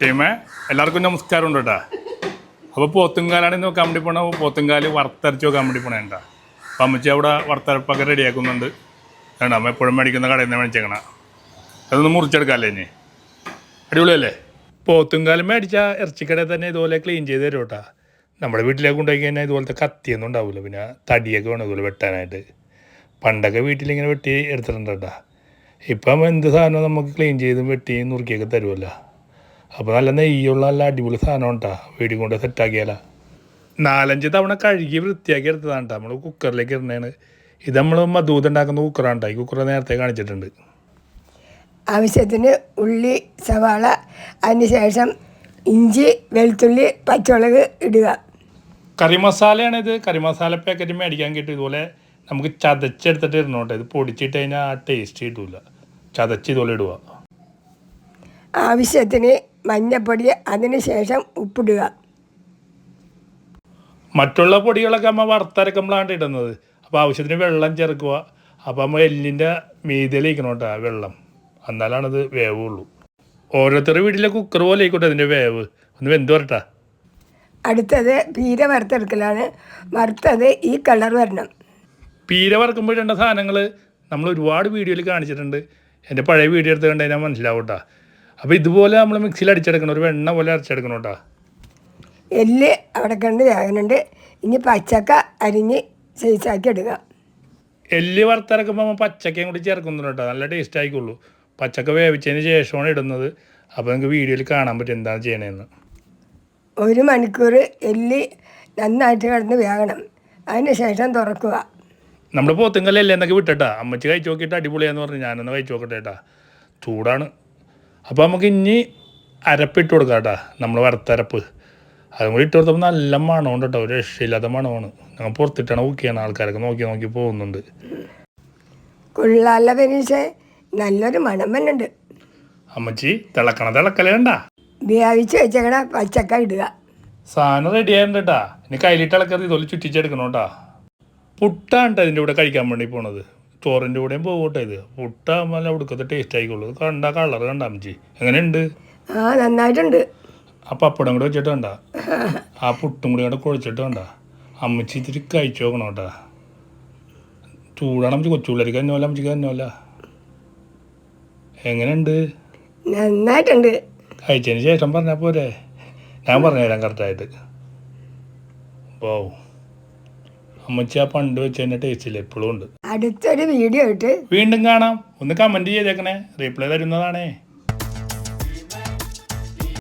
ടീമേ എല്ലാവർക്കും നമസ്കാരം ഉണ്ട് കേട്ടാ. അപ്പോൾ പോത്തുംകാലാണ് ഇന്ന് വെക്കാൻ വേണ്ടി പോണ പോത്തുങ്കാൽ വറുത്തരച്ച് വെക്കാൻ വേണ്ടി കേട്ടാ അപ്പം അമ്മച്ചി അവിടെ വറുത്തരപ്പൊക്കെ റെഡിയാക്കുന്നുണ്ട് വേണ്ട അമ്മ എപ്പോഴും മേടിക്കുന്ന കടയിൽ നിന്ന് മേടിച്ചേക്കണ. അതൊന്ന് മുറിച്ചെടുക്കാമല്ലേ ഇനി? അടിപൊളിയല്ലേ? പോത്തുങ്കാലം മേടിച്ച ഇറച്ചിക്കടയിൽ തന്നെ ഇതുപോലെ ക്ലീൻ ചെയ്ത് തരും കേട്ടാ. നമ്മുടെ വീട്ടിലേക്ക് കൊണ്ടുപോയി കഴിഞ്ഞാൽ ഇതുപോലത്തെ കത്തിയൊന്നും ഉണ്ടാവില്ല പിന്നെ തടിയൊക്കെ വേണം ഇതുപോലെ വെട്ടാനായിട്ട്. പണ്ടൊക്കെ വീട്ടിലിങ്ങനെ വെട്ടി എടുത്തിട്ടുണ്ട് കേട്ടാ. ഇപ്പം എന്ത് സാധനവും നമുക്ക് ക്ലീൻ ചെയ്തും വെട്ടിയും നുറുക്കിയൊക്കെ തരുമല്ലോ അപ്പോൾ നല്ല നെയ്യുള്ള നല്ല അടിപൊളി സാധനം ഉണ്ടാ വീടി കൊണ്ട് സെറ്റാക്കിയാല. നാലഞ്ച് തവണ കഴുകി വൃത്തിയാക്കി എടുത്തതാണ്. നമ്മൾ കുക്കറിലേക്ക് ഇടുന്നതാണ്. ഇത് നമ്മൾ മധൂത് ഉണ്ടാക്കുന്ന കുക്കറാണ്. ഈ കുക്കർ നേരത്തെ കാണിച്ചിട്ടുണ്ട്. ആവശ്യത്തിന് ഉള്ളി സവാള അതിന് ശേഷം ഇഞ്ചി വെളുത്തുള്ളി പച്ചമുളക് ഇടുക. കറി മസാലയാണ് ഇത്. കറി മസാല പാക്കറ്റ് മേടിക്കാൻ കിട്ടും. ഇതുപോലെ നമുക്ക് ചതച്ചെടുത്തിട്ട് ഇടണം കേട്ടോ ഇത് പൊടിച്ചിട്ട് കഴിഞ്ഞാൽ ആ ടേസ്റ്റ് കിട്ടൂല. ചതച്ച് ഇതുപോലെ ഇടുക. ആവശ്യത്തിന് മഞ്ഞപ്പൊടി അതിന് ശേഷം ഉപ്പിടുക. മറ്റുള്ള പൊടികളൊക്കെ അമ്മ വറുത്തരക്കുമ്പോഴാണ് ഇടുന്നത്. അപ്പോൾ ആവശ്യത്തിന് വെള്ളം ചേർക്കുക. അപ്പോൾ നമ്മൾ എല്ലിന്റെ മീതിയിലിരിക്കണം കേട്ടോ ആ വെള്ളം. എന്നാലാണത് വേവുള്ളൂ. ഓരോരുത്തരുടെ വീട്ടിലെ കുക്കർ പോലെ ആയിക്കോട്ടെ അതിന്റെ വേവ്. ഒന്ന് വെന്ത് വരട്ടാ. അടുത്തത് പീര വറുത്തെടുക്കലാണ്. വറുത്തത് ഈ കളർ വരണം. പീര വറുക്കുമ്പോൾ ഇടേണ്ട സാധനങ്ങൾ നമ്മൾ ഒരുപാട് വീഡിയോയിൽ കാണിച്ചിട്ടുണ്ട്. എന്റെ പഴയ വീഡിയോ എടുത്ത് കണ്ടു കഴിഞ്ഞാൽ മനസ്സിലാവും കേട്ടോ അപ്പോൾ ഇതുപോലെ നമ്മൾ മിക്സിയിൽ അടിച്ചെടുക്കണം. ഒരു വെണ്ണ പോലെ അരച്ചെടുക്കണം കേട്ടോ. എല്ല് അവിടെ കണ്ട് വേഗനുണ്ട് ഇനി പച്ചക്ക അരിഞ്ഞ് സൈസാക്കി എടുക്കുക. എല്ല് വറുത്തിറക്കുമ്പോൾ നമ്മൾ പച്ചക്കയും കൂടി ചേർക്കുന്നുണ്ട് കേട്ടോ. നല്ല ടേസ്റ്റ് ആയിക്കുള്ളൂ. പച്ചക്ക വേവിച്ചതിന് ശേഷമാണ് ഇടുന്നത്. അപ്പോൾ നിങ്ങൾക്ക് വീഡിയോയിൽ കാണാൻ പറ്റും എന്താണ് ചെയ്യണതെന്ന് ഒരു മണിക്കൂർ എല്ല് നന്നായിട്ട് കിടന്ന് വേകണം അതിന് ശേഷം തുറക്കുക. നമ്മൾ പോത്തുങ്കല്ലേ എന്നൊക്കെ വിട്ടട്ടാ. അമ്മച്ചി കഴിച്ചു നോക്കിയിട്ട് അടിപൊളിയാന്ന് പറഞ്ഞു. ഞാനൊന്ന് കഴിച്ചു നോക്കട്ടെ കേട്ടാ ചൂടാണ്. അപ്പോൾ നമുക്ക് ഇനി അരപ്പിട്ട് കൊടുക്കാം കേട്ടാ നമ്മൾ വറുത്തരപ്പ് അതും കൂടി ഇട്ട് കൊടുത്തപ്പോൾ നല്ല മണമുണ്ട് കേട്ടോ ഒരു രക്ഷയില്ലാത്ത മണമാണ്. ഞങ്ങൾ പുറത്തിട്ടാണ് കുക്ക് ചെയ്യണം ആൾക്കാരൊക്കെ നോക്കി നോക്കി പോകുന്നുണ്ട്. കൊള്ളാല്ല പരീക്ഷ നല്ലൊരു മണം വന്നുണ്ട് അമ്മച്ചി തിളക്കണ തിളക്കലേ കണ്ട? വേവിച്ച് വെച്ചേക്കണ പച്ചക്ക ഇടുക. സാധനം റെഡി ആയിട്ടുണ്ട് കേട്ടാ. ഇനി കയ്യിലിട്ട് ഇളക്കരുത് ഇതുപോലെ ചുറ്റിച്ചെടുക്കണം കേട്ടാ. പുട്ടാണ് അതിന്റെ ഇതിന്റെ കൂടെ കഴിക്കാൻ വേണ്ടി പോണത്. ചോറിന്റെ കൂടെയും പോകട്ടെ ഇത്. പുട്ടാകുമ്പോൾ ഉടുക്കത്തെ ടേസ്റ്റ് ആയിക്കോളൂ കണ്ട കളർ കണ്ട അമ്മച്ചി. എങ്ങനെയുണ്ട്? ആ നന്നായിട്ടുണ്ട്. ആ പപ്പടം കൂടെ വെച്ചിട്ട് വേണ്ട ആ പുട്ടും കൂടി കൂടെ കുഴച്ചിട്ട് വേണ്ട അമ്മച്ചി ഇത്തിരി കഴിച്ചു നോക്കണം കേട്ടാ. ചൂടാണ് അമ്മച്ചി കൊച്ചു പിള്ളേർക്ക് അമ്മച്ചിക്ക് തന്നെയല്ല എങ്ങനെയുണ്ട്? നന്നായിട്ടുണ്ട്. കഴിച്ചതിന് ശേഷം പറഞ്ഞാൽ പോരെ. ഞാൻ പറഞ്ഞുതരാം കറക്റ്റായിട്ട് വൗ. അമ്മച്ചി ആ പണ്ട് വെച്ചതിന്റെ ടേസ്റ്റില്ല എപ്പോഴും ഉണ്ട്. അടുത്തൊരു വീഡിയോ ഇട്ട് വീണ്ടും കാണാം. ഒന്ന് കമന്റ് ചെയ്തേക്കണേ. റീപ്ലൈ തരുന്നതാണേ.